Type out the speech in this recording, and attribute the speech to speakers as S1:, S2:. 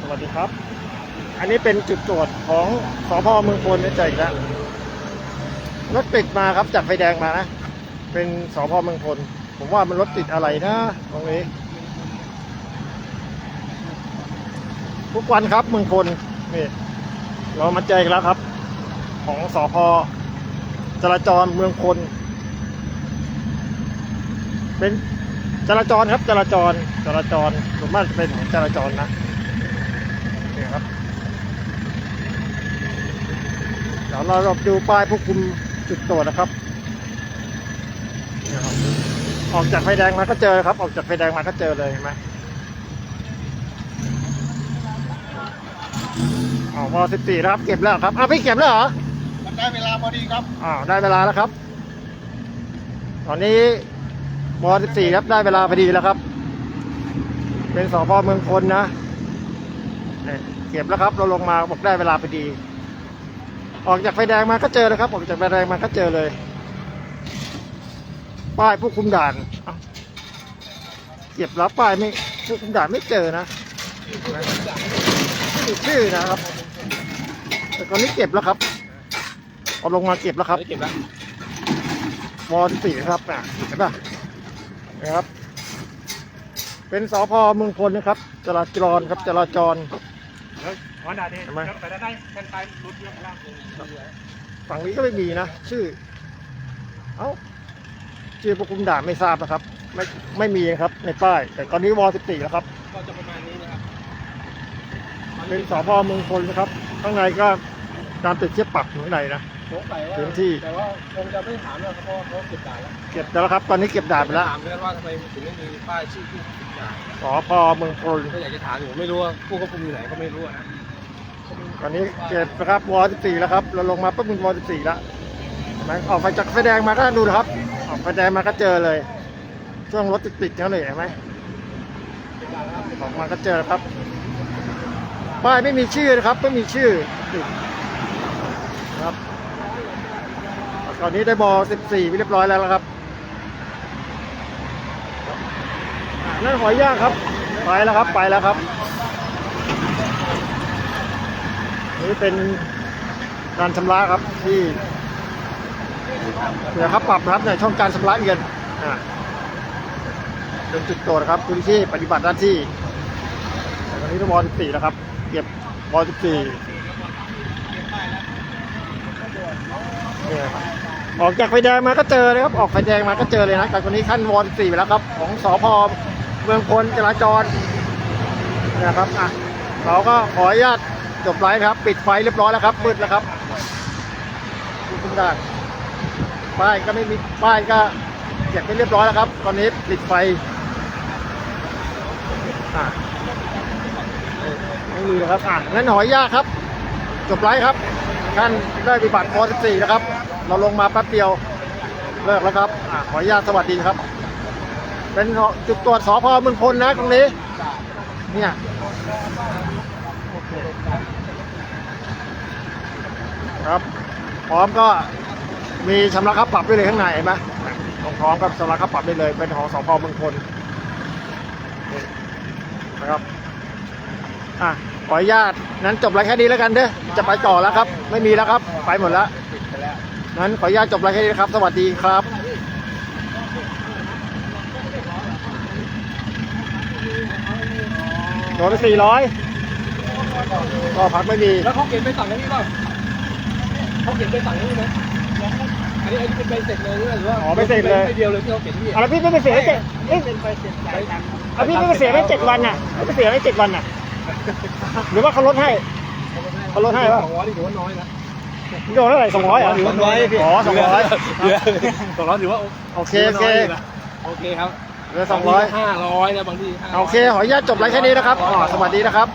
S1: สวัสดีครับ อันนี้เป็นจุดตรวจของสพเมืองพลนะใจอีกแล้วรถติดมาครับจากไฟแดงมานะ เป็นสพเมืองพล ผมว่ามันรถติดอะไรนะตรงนี้ทุกวันครับเมืองพลนี่เรามาเจอกันแล้วครับ ของสพจราจรเมืองพลเป็นจราจรครับจราจรจราจรส่วนมากจะเป็นของจราจรนะนี่ครับเดี๋ ยวเราดูป้ายควบคุมจุดตรวจนะครับนี่ครับ ออกจากไฟแดงมาก็เจอครับ ออกจากไฟแดงมาก็เจอเลยเห็นไหมอ๋อวสิบสี่นะครับ เก็บแล้วครับอ้าวพี่เก็บแล้วเหรอ
S2: มันได้เวลาพอดีครับ
S1: อ้าวได้เวลาแล้วครับ ตอนนี้ม14ครับได้เวลาพอดีแล้วครับ เป็นสพเมืองพลนะเนี่ยเก็บแล้วครับ เราลงมาบอกได้เวลาพอดี ออกจากไฟแดงมาก็เจอเลยครับ ออกจากไฟแดงมาก็เจอเลย ป้ายผู้คุมด่านอ้าวเก็บแล้วป้ายไม่ผู้คุมด่านไม่เจอนะไม่มีชื่อนะครับ แต่ตอนนี้เก็บแล้วครับเอาลงมาเก็บแล้วครับ
S2: เก็บแล้ว
S1: วอสี่ครับอะเห็นป่ะนะครับ เป็นสพเมืองพลนะครับ จราจรครับ จราจร
S2: หั วหน้าดี
S1: ทำไม
S2: ไปด้านในแทนไปรุดเรื่องล่าง
S1: ฝั่งนี้ก็ไม่มีนะ ชื่อ เอ้าชื่อผู้คุมด่านไม่ทราบนะครับ ไม่ไม่มีครับ ในป้าย แต่ตอนนี้วอสิบสี่แล้วครับ
S2: ก็จะประมาณนี้นะครับ
S1: เป็นสพเมืองพลนะครับ ข้างในก็การติดเชื้อปรับอยู่ข้างในนะ
S2: สงสัยว่า
S1: พื้นที่
S2: แต่ว่าคงจะไม่ถามแล้วครับเพราะว่าเขาเก็บด่านแล้ว
S1: เก็บแล้วครับ ตอนนี้เก็บด่านไปแล้ว
S2: ถามเพื่อนว่าทำไมถึงไม่มีป้ายชื่อผู้ควบคุมด่าน
S1: สพเมืองพล
S2: ก็อยากจะถามอยู่ไม่รู้ว่าผู้ควบคุมอยู่ไหนก็ไม่รู้อะนะ
S1: ตอนนี้เก็บนะครับวอ14แล้วครับ เราลงมาปุ๊บมันวอ14แล้วออกไฟจากไฟแดงมาก็ดูนะครับ ออกไฟแดงมาก็เจอเลย ช่วงรถติดๆนั่นเลยเห็นไหมออกมาก็เจอครับ ป้ายไม่มีชื่อนะครับ ไม่มีชื่อครับ ตอนนี้ได้บอ14ไปเรียบร้อยแล้วนะครับนั่นหอยย่างครับ ไปแล้วครับ ไปแล้วครับ นี่เป็นการชำระครับที่เสียค่าปรับนะครับในช่องการชำระเงินอ่าเป็นจุดตรวจครับพื้นที่ปฏิบัติหน้าที่วันนี้วอ14แล้วครับ เก็บวอ14เนี่ยครับออกจากไฟแดงมาก็เจอเลยครับ ออกไฟแดงมาก็เจอเลยนะจากวันนี้ขั้นวอ14ไปแล้วครับ ของสพเมืองพลจราจรนะครับอะเราก็ขออนุญาต จบไลฟ์ครับ ปิดไฟเรียบร้อยแล้วครับมืดแล้วครับดูคุณดาป้ายก็ไม่มีป้ายก็เก็บไปเรียบร้อยแล้วครับ ตอนนี้ปิดไฟอ่าไม่มีแล้วครับอ่างั้นหอยยากครับ จบไลฟ์ครับ ท่านได้ปฏิบัติพอ14นะครับ เราลงมาแป๊บเดียวเลิกแล้วครับอ่าขออนุญาตสวัสดีครับ เป็นจุดตรวจสพเมืองพลนะตรงนี้ เนี่ย ครับ พร้อมก็มีชำระค่าปรับด้วยเลยข้างในเห็นไหมของพร้อมกับชำระค่าปรับได้เลย เป็นของสพเมืองพลนี่นะครับอะขออนุญาตนั้นจบรายแค่นี้แล้วกันเด้อจะไปต่อแล้วครับ ไม่มีแล้วครับ ไปหมดแล้วนั้นขออนุญาตจบรายแค่นี้นะครับ สวัสดีครับโดนไปสี่ร้อยก็พักไม่มี
S2: แล้วเขาเขียนไปสั่งให้นี่เปล่า เขาเขียนไปสั่งให้นี่ไหมอันนี้อันนี้เป็นใบเสร็จเลยหรือว่า
S1: อ๋อใบเสร็จเลย
S2: ใบเดียวเลยที่เขาเขียนที่
S1: อะไรพี่ไม่ไปเสียให้เจ็ดเอ้ย
S2: เป็นใบเสร็จใบทาง
S1: เอาพี่ไม่ไปเสียให้เจ็ดวันน่ะไม่ไปเสียให้เจ็ดวันน่ะ หรือว่าเขาลดให้ เขาลดให้ปะ
S2: สองร้อยนี่ถือว่าน้อยนะ
S1: โดนเท่าไหร่สองร้อยเหรออ๋อสองร้อย
S2: สองร้อยถือว่า
S1: โอเคโอเค
S2: โอเคครับ
S1: เหลือสองร้อย
S2: ห้าร้อยนะบางที500
S1: โอเคขออนุญาตจบไลฟ์แค่นี้นะครับอ๋อสวัสดีนะครับ